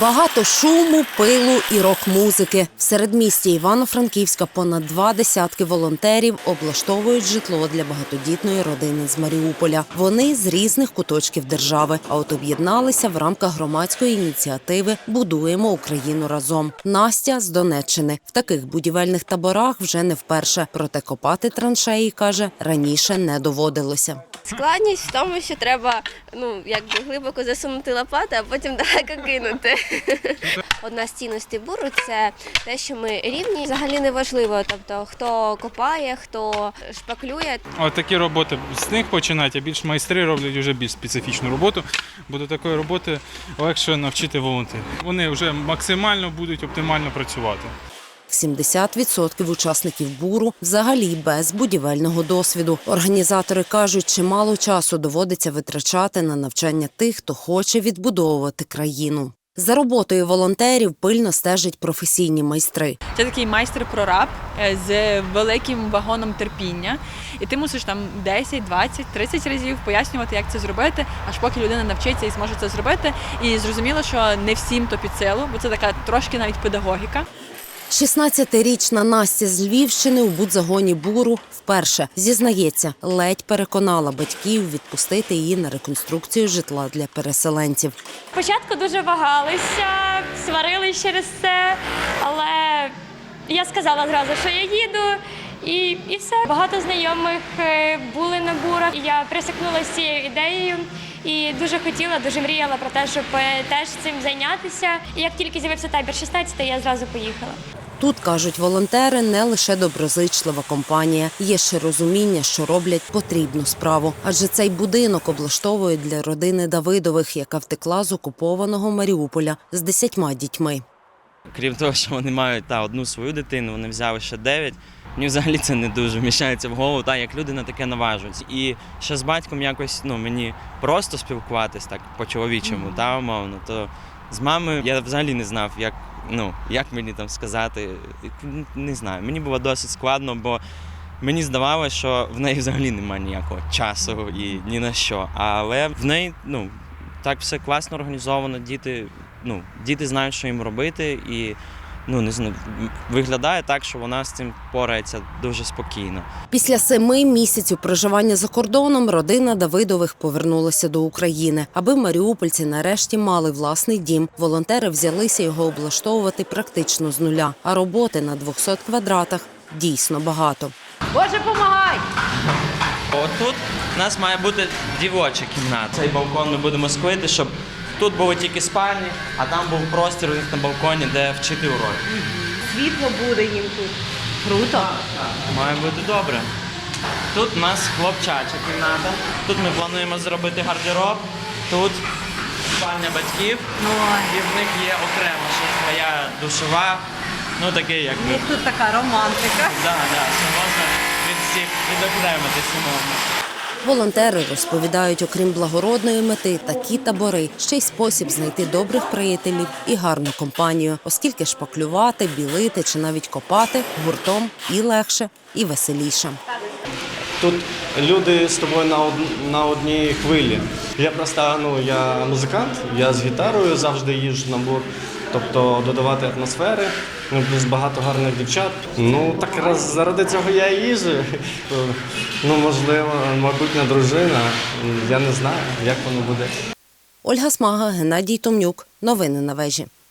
Багато шуму, пилу і рок-музики. В середмісті Івано-Франківська понад два десятки волонтерів облаштовують житло для багатодітної родини з Маріуполя. Вони з різних куточків держави, а от об'єдналися в рамках громадської ініціативи Будуємо Україну разом. Настя з Донеччини в таких будівельних таборах вже не вперше. Проте копати траншеї каже раніше не доводилося. Складність в тому, що треба ну якби глибоко засунути лопату, а потім далеко кинути. Одна з цінностей буру це те, що ми рівні. Взагалі не важливо, тобто хто копає, хто шпаклює. От такі роботи з них починати, а більш майстри роблять вже більш специфічну роботу, бо до такої роботи легше навчити волонтерів. Вони вже максимально будуть оптимально працювати. 70% учасників буру взагалі без будівельного досвіду. Організатори кажуть, чимало часу доводиться витрачати на навчання тих, хто хоче відбудовувати країну. За роботою волонтерів пильно стежать професійні майстри. Це такий майстер-прораб е, з великим вагоном терпіння, і ти мусиш там 10, 20, 30 разів пояснювати, як це зробити, аж поки людина навчиться і зможе це зробити. І зрозуміло, що не всім то під силу, бо це така трошки навіть педагогіка. 16-річна Настя з Львівщини у будзагоні буру вперше зізнається, ледь переконала батьків відпустити її на реконструкцію житла для переселенців. Спочатку дуже вагалися, сварились через це, але я сказала зразу, що я їду, і, і все. Багато знайомих е, були на бурах. Я присикнулася цією ідеєю і дуже хотіла, дуже мріяла про те, щоб е, теж цим зайнятися. І як тільки з'явився табір 16, я зразу поїхала. Тут кажуть волонтери не лише доброзичлива компанія, є ще розуміння, що роблять потрібну справу. Адже цей будинок облаштовують для родини Давидових, яка втекла з окупованого Маріуполя з десятьма дітьми. Крім того, що вони мають та, одну свою дитину, вони взяли ще дев'ять. Мені взагалі це не дуже вміщається в голову, та, як люди на таке наважуються. І ще з батьком якось ну, мені просто спілкуватись так по-чоловічому, та, умовно, то з мамою я взагалі не знав, як, ну, як мені там сказати. Не знаю, мені було досить складно, бо мені здавалося, що в неї взагалі немає ніякого часу і ні на що. Але в неї ну, так все класно організовано, діти, ну, діти знають, що їм робити, і ну, не знаю, виглядає так, що вона з цим порається дуже спокійно. Після семи місяців проживання за кордоном родина Давидових повернулася до України. Аби маріупольці нарешті мали власний дім. Волонтери взялися його облаштовувати практично з нуля. А роботи на 200 квадратах дійсно багато. От тут у нас має бути дівоча кімната. Цей балкон ми будемо склити, щоб тут були тільки спальні, а там був простір у них на балконі, де вчити уроки. Світло буде їм тут. Круто. Має бути добре. Тут у нас хлопчача кімната. Тут ми плануємо зробити гардероб. Тут спальня батьків. І в них є окремо ще своя душова. Ну такий як У тут така романтика. Да, да, що можна від всіх відокремитися можна. Волонтери розповідають, окрім благородної мети, такі табори ще й спосіб знайти добрих приятелів і гарну компанію, оскільки шпаклювати, білити чи навіть копати гуртом і легше, і веселіше. Тут люди з тобою на, од... на одній хвилі. Я просто ну, я музикант, я з гітарою завжди їжджу на бур. Тобто додавати атмосфери, ну плюс багато гарних дівчат. Ну так раз заради цього я і їжу. Ну можливо, майбутня дружина. Я не знаю, як воно буде. Ольга Смага, Геннадій Томнюк. Новини на вежі.